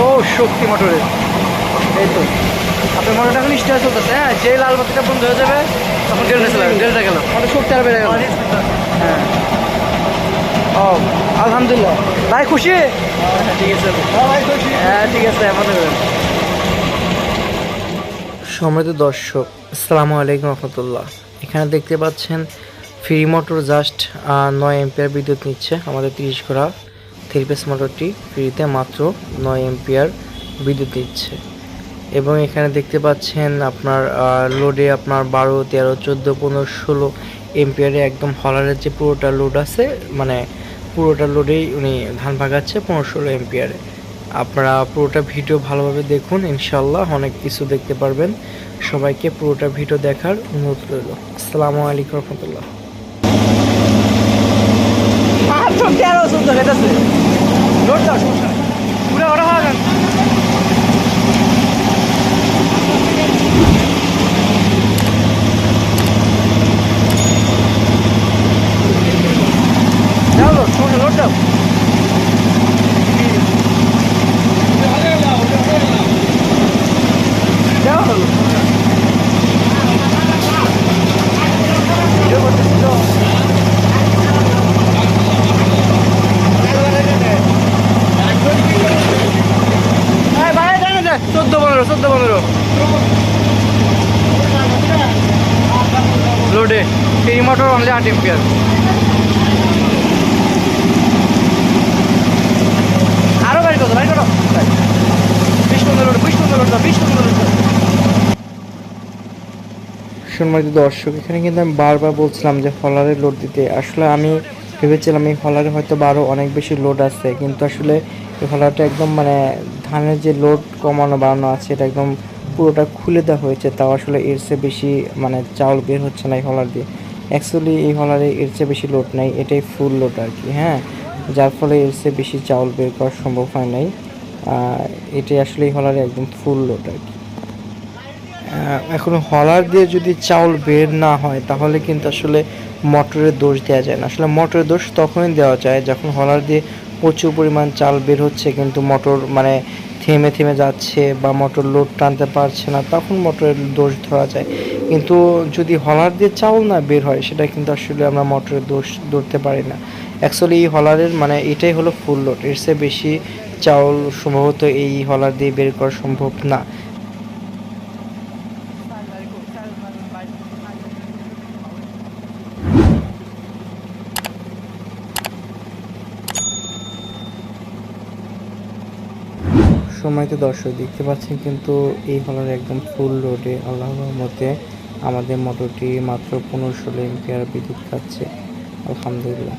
ও শক্তি মোটরের এই তো। আপনার মোটরটা এখন স্টার চলতেছে হ্যাঁ? যে লাল বাতিটা বন্ধ হয়ে যাবে তখন ডেলটা চালাবেন ডেলটা গেল। মোটর শক্তি আর বেড়ে গেল। হ্যাঁ। ও আলহামদুলিল্লাহ। ভাই খুশি? হ্যাঁ ঠিক আছে। হ্যাঁ ঠিক আছে মনে করেন দর্শক আসসালামু আলাইকুম রহমতুল্লাহ। এখানে দেখতে পাচ্ছেন ফ্রি মোটর জাস্ট নয় এম্পিয়ার বিদ্যুৎ নিচ্ছে আমাদের তিরিশ ঘোড়া। থ্রি পিস মোটরটি ফ্রিতে মাত্র নয় এম্পিয়ার বিদ্যুৎ দিচ্ছে। এবং এখানে দেখতে পাচ্ছেন আপনার লোডে আপনার বারো, তেরো, চোদ্দ, পনেরো, ষোলো এম্পিয়ারে একদম হলারের যে পুরোটা লোড আছে মানে পুরোটা লোডেই উনি ধান ভাগাচ্ছে পনেরো, ষোলো এম্পিয়ারে আপনারা পুরোটা ভিডিও ভালোভাবে দেখুন ইনশাল্লাহ অনেক কিছু দেখতে পারবেন। সবাইকে পুরোটা ভিডিও দেখার অনুরোধ রইল। আসসালামু আলাইকুম রহমতুল্লাহ। মাত্র তেরো চোদ্দ গেছে লোড দাও সমস্যা নেই। পুরো ওরা হওয়া যান দাও লোড সমস্যা লোড দাও দাও লোড ভিডিও করতেছি তো এই বাইরে যান না, চোদ্দ পনেরো চোদ্দ পনেরো লোডে এই মোটর অনলি আট এম্পিয়ার আরও বাইর করো বাইর করো। লোড বিশ পনেরো লোড বিশ পনেরো সম্মানিত দর্শক, এখানে কিন্তু আমি বারবার বলছিলাম যে হলারে লোড দিতে। আসলে আমি ভেবেছিলাম এই হলারে হয়তো বা আরও অনেক বেশি লোড আছে, কিন্তু আসলে এই হলারটা একদম মানে ধানের যে লোড কমানো, বাড়ানো আছে, এটা একদম পুরোটা খুলে দেওয়া হয়েছে। তাও আসলে এর চেয়ে বেশি মানে চাউল বের হচ্ছে না এই হলার দিয়ে। অ্যাকচুয়ালি এই হলারে এর চেয়ে বেশি লোড নাই, এটাই ফুল লোড আর কি হ্যাঁ? যার ফলে এর চেয়ে বেশি চাউল বের করা সম্ভব হয় নাই। এটাই আসলে এই হলারে একদম ফুল লোড আর কি এখন হলার দিয়ে যদি চাউল বের না হয়, তাহলে কিন্তু আসলে মোটরের দোষ দেওয়া যায় না। আসলে মোটরের দোষ তখনই দেওয়া যায় যখন হলার দিয়ে প্রচুর পরিমাণ চাল বের হচ্ছে, কিন্তু মোটর মানে থেমে থেমে যাচ্ছে বা মোটর লোড টানতে পারছে না, তখন মোটরের দোষ ধরা যায়। কিন্তু যদি হলার দিয়ে চাউল না বের হয়, সেটা কিন্তু আসলে আমরা মোটরের দোষ ধরতে পারি না। অ্যাকচুয়ালি এই হলারের মানে এটাই হলো ফুল লোড এর চেয়ে বেশি চাউল সম্ভবত এই হলার দিয়ে বের করা সম্ভব না। সময়তে দর্শক দেখতে পাচ্ছেন কিন্তু এই হলার একদম ফুল রোডে আল্লাহর রহমতে আমাদের মোটরটি মাত্র পনেরো ষোলো এম্পিয়ার বিদ্যুৎ খাচ্ছে, আলহামদুলিল্লাহ।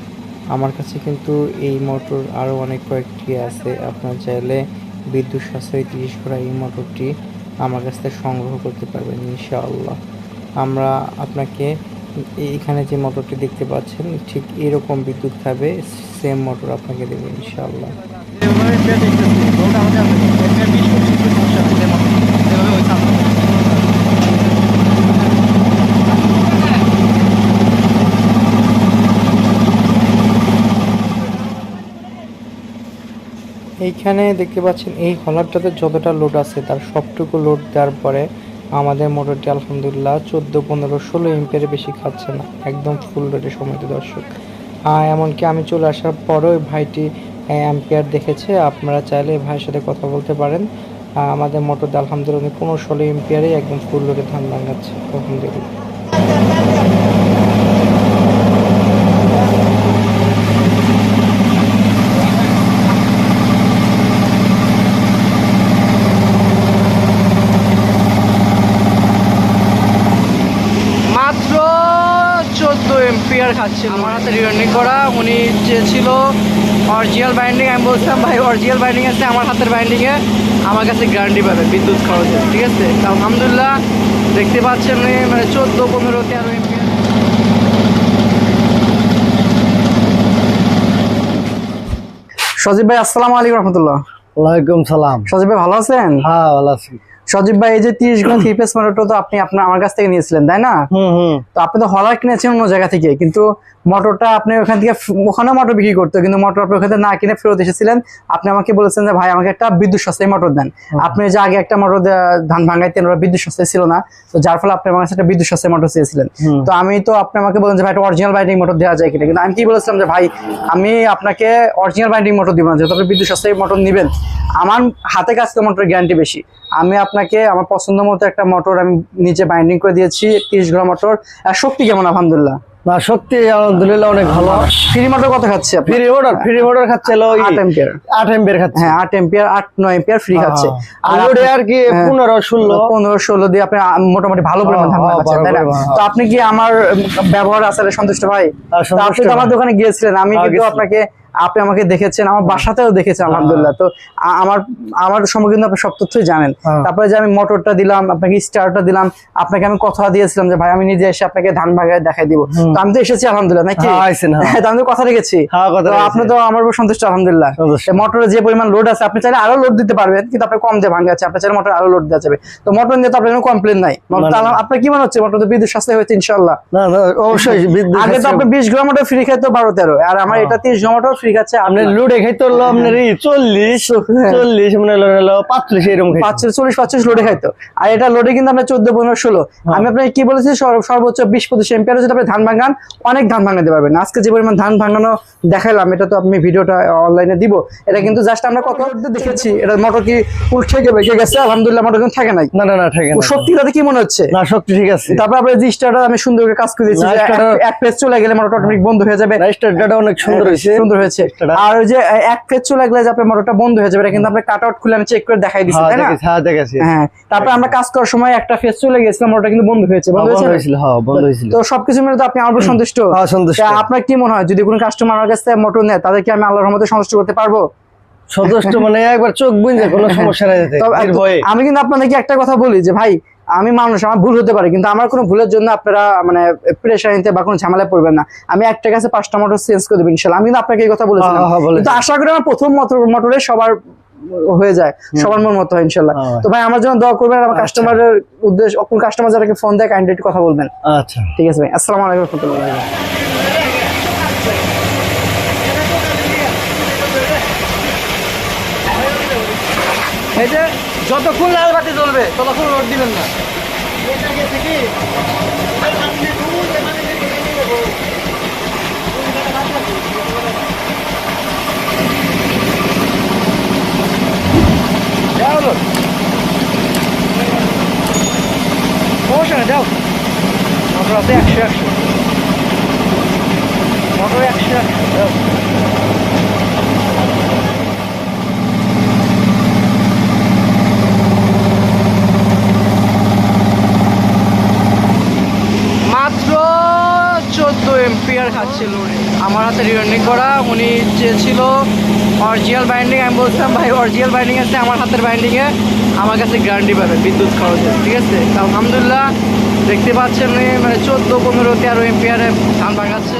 আমার কাছে কিন্তু এই মোটর আরও অনেক কয়েকটি আছে, আপনার চাইলে বিদ্যুৎ সাশ্রয়ী তিরিশ করা এই মোটরটি আমার কাছ থেকে সংগ্রহ করতে পারবেন, ইনশাআল্লাহ। আমরা আপনাকে এইখানে যে মোটরটি দেখতে পাচ্ছেন, ঠিক এরকম বিদ্যুৎ খাবে সেম মোটর আপনাকে দেবে, ইনশাআল্লাহ। এইখানে দেখতে পাচ্ছেন, এই হলারটাতে যতটা লোড আছে, তার সবটুকু লোড দেওয়ার পরে আমাদের মোটরটি আলহামদুলিল্লাহ চোদ্দ, পনেরো, ষোলো এম্পিয়ারে বেশি খাচ্ছে না। একদম ফুল লোডে সময় দর্শক। আর এমনকি আমি চলে আসার পরেও ভাইটি অ্যাম্পিয়ার দেখেছে। আপনারা চাইলে ভাইয়ের সাথে কথা বলতে পারেন। আমাদের মোটরটা আলহামদুলিল্লাহ পনেরো ষোলো এম্পিয়ারে একদম ফুল লোডে ধান ভাঙাচ্ছে, আলহামদুলিল্লাহ। এম্পিয়ার খাচ্ছে আমার হাতে রিটার্নিং করা। উনি চেয়েছিল বাইন্ডিং আমি বলছিলাম, ভাই বাইন্ডিং আছে, আমার হাতের বাইন্ডিংয়ে আমার কাছে গ্যারান্টি পাবে বিদ্যুৎ খরচে ঠিক আছে? আলহামদুলিল্লাহ দেখতে পাচ্ছেন মানে চোদ্দ পনেরো তেরো সজীব ভাই আসসালামু আলাইকুম রহমতুল্লাহ। ওয়ালাইকুম সালাম। সজীব ভাই ভালো আছেন? হ্যাঁ ভালো আছি। সজীব ভাই এই যে তিরিশ ঘণ্টা থ্রি পেস মোটরটা তো আপনি আপনার আমার কাছ থেকে নিয়েছিলেন তাই না? তো আপনি তো হলার কিনেছেন অন্য জায়গা থেকে কিন্তু মোটরটা আপনি ওখান থেকে ওখানে মোটর বিক্রি করতো কিন্তু মোটর আপনি ওখানে না কিনে ফেরত এসেছিলেন। আপনি আমাকে বলেছেন যে ভাই আমাকে একটা বিদ্যুৎ সস্তায় মোটর দেন। আপনি যে আগে একটা মোটর ধান ভাঙাইতেন ওরা বিদ্যুৎ সস্তায় ছিল না। তো যার ফলে আপনি আমার কাছে একটা বিদ্যুৎ সস্তায় মোটর চেয়েছিলেন। তো আমি তো আপনি আমাকে বলেন যে ভাই একটা অরিজিনাল বাইন্ডিং মোটর দেওয়া যায় কিনা? কিন্তু আমি কি বলেছিলাম যে ভাই আমি আপনাকে অরিজিনাল বাইন্ডিং মোটর দিব না যেহেতু আপনি বিদ্যুৎ সস্তায় মোটর নেবেন। আমার হাতে কাজ মোটর গ্যারান্টি বেশি। আমি আপনাকে আমার পছন্দ মতো একটা মোটর আমি নিচে বাইন্ডিং করে দিয়েছি তিরিশ ঘোড়া মোটর আর শক্তি কেমন আলহামদুলিল্লাহ? না সত্যি আলহামদুলিল্লাহ অনেক ভালো। ফ্রি মোটর কত খাচ্ছে ফ্রি অর্ডার ফ্রি অর্ডার খাচ্ছে হলো আট এম্পিয়ার আট এম্পিয়ার খাচ্ছে। হ্যাঁ আট এম্পিয়ার আট নয় এম্পিয়ার ফ্রি খাচ্ছে। আর আর কি হ্যাঁ। পনেরো ষোলো। পনেরো ষোলো দিয়ে আপনি মোটামুটি ভালো পরিমাণ ধান পাচ্ছেন তাই না। তো আপনি কি আমার ব্যবহার আচারে সন্তুষ্ট ভাই? আপনি তো আমার দোকানে গিয়েছিলেন আমি কিন্তু আপনাকে আপনি আমাকে দেখেছেন আমার বাসাতেও দেখেছেন আলহামদুলিল্লাহ। তো আমার আমার সম্পর্কে কিন্তু আপনি সব তথ্যই জানেন। হ্যাঁ। তারপরে যে আমি মোটরটা দিলাম আপনাকে স্টারটা দিলাম আপনাকে আমি কথা দিয়েছিলাম যে ভাই আমি নিজে এসে আপনাকে ধান ভাগায় দেখাই দিব। তো আমি তো এসেছি আলহামদুলিল্লাহ নাকি? হ্যাঁ, হ্যাঁ। আমি তো কথা রেখেছি। হ্যাঁ। আপনি তো আমার উপর সন্তুষ্ট আলহামদুলিল্লাহ। সন্তুষ্ট। মোটরে যে পরিমাণ লোড আছে আপনি চাইলে আরও লোড দিতে পারবেন কিন্তু আপনি কম দিয়ে ভাঙা আছে আপনার চাইলে মোটর আরও লোড দেওয়া যাবে। তো মোটর নিয়ে তো আপনার কোনো কমপ্লেন নাই। আপনার কি মনে হচ্ছে? মোটর তো বিদ্যুৎ সাশ্রয় হয়েছে ইনশাল্লাহ অবশ্যই আগে তো। আপনি বিশ গ্রাম মোটর ফ্রি খাইতো বারো তেরো আর আমার হ্যাঁ। এটা তিরিশ গ্রাম মোটর খাচ্ছে আপনি আপনার লোডে খাইতে হলো আপনার এই চল্লিশ হ্যাঁ। চল্লিশ মানে হলো পাঁচচল্লিশ এরকম। চল্লিশ পাঁচচল্লিশ লোডে খাইতো আর এটা লোডে কিন্তু আপনার চোদ্দ পনেরো ষোলো। হ্যাঁ। আমি আপনাকে কি বলেছি সর্বোচ্চ বিশ পঁচিশ এম্পিয়ার যদি আপনি ধান ভাঙান অনেক ধান ভাঙাতে পারবেন। আজকে যে পরিমাণ ধান ভাঙানো দেখালাম এটা তো আমি ভিডিওটা অনলাইনে দিব। এটা কিন্তু জাস্ট আমরা কত দেখেছি এটা মোটর কি উল্টে গেবে কে গেছে আলহামদুলিল্লাহ মোটর কিন্তু থাকে নাই। না না না ঠিক ও আছে শক্তিটাতে কি মনে হচ্ছে? না শক্তি ঠিক আছে। তারপর আপনার যে স্টারটা আমি সুন্দর করে কাজ করে দিয়েছি এক- পেজ চলে গেলে মোটর অটোমেটিক বন্ধ হয়ে যাবে। অনেক সুন্দর হয়েছে। সুন্দর হয়েছে। আর ওই যে এক চলে গেলে আপনার মোটরটা বন্ধ হয়ে যাবে এটা কিন্তু আপনার কাট আউট খুলে আমি চেক করে দেখাই দিচ্ছি হ্যাঁ তাই না? হ্যাঁ দেখেছি। হ্যাঁ তারপর আমরা কাজ করার সময় একটা ফেজ চলে গেছিলাম মোটরটা কিন্তু বন্ধ হয়েছে বন্ধ হ্যাঁ? হয়েছিল হ্যাঁ বন্ধ হয়েছিল। তো সবকিছু মিলে তো আপনি আমার সন্তুষ্ট। হ্যাঁ, সন্তুষ্ট। আপনার কি মনে হয় যদি কোনো কাস্টমার আমার কাছ থেকে মোটর নেয় তাদেরকে আমি আল্লাহর রহমতে সন্তুষ্ট করতে পারব? সন্তুষ্ট মানে একবার চোখ বুঝে কোনো সমস্যা নাই আমি কিন্তু আপনাদেরকে একটা কথা বলি যে ভাই আমি মানুষ আমার ভুল হতে পারে কিন্তু আমার কোনো ভুলের জন্য আপনারা মানে প্রেশার নিতে বা কোনো ঝামেলায় পড়বেন না। আমি একটা কাছে পাঁচটা মোটর চেঞ্জ করে দেবো ইনশাল্লাহ। আমি কিন্তু আপনাকে এই কথা বলেছিলাম। হ্যাঁ, হ্যাঁ, কিন্তু আশা করি আমার প্রথম মোটর মোটরে সবার হয়ে যায় সবার মন মতো হয় ইনশাল্লাহ। হ্যাঁ। তো ভাই আমার জন্য দোয়া করবেন আমার কাস্টমারের উদ্দেশ্য কোন কাস্টমার যারা ফোন দেয় কাইন্ডলি কথা বলবেন। আচ্ছা। ঠিক আছে ভাই আসসালামু আলাইকুম রহমতুল্লাহ। এই যে যতক্ষণ লাল বাতি জ্বলবে ততক্ষণ রোড দিবেন না। সমস্যা নেই যাও। আছে একশো একশো মোটর একশো একশো যাও মাত্র চোদ্দ এম্পিয়ার খাচ্ছে লোডে আমার হাতে রিটার্নিং করা উনি চেয়েছিল অরিজিনাল বাইন্ডিং আমি বলছিলাম, ভাই অরিজিনাল বাইন্ডিং আছে, আমার হাতের বাইন্ডিংয়ে আমার কাছে গ্যারান্টি পাবে, বিদ্যুৎ খরচে, ঠিক আছে? আলহামদুলিল্লাহ, দেখতে পাচ্ছেন মানে চোদ্দ, পনেরো, তেরো এম্পিয়ারে ধান ভাঙাচ্ছে।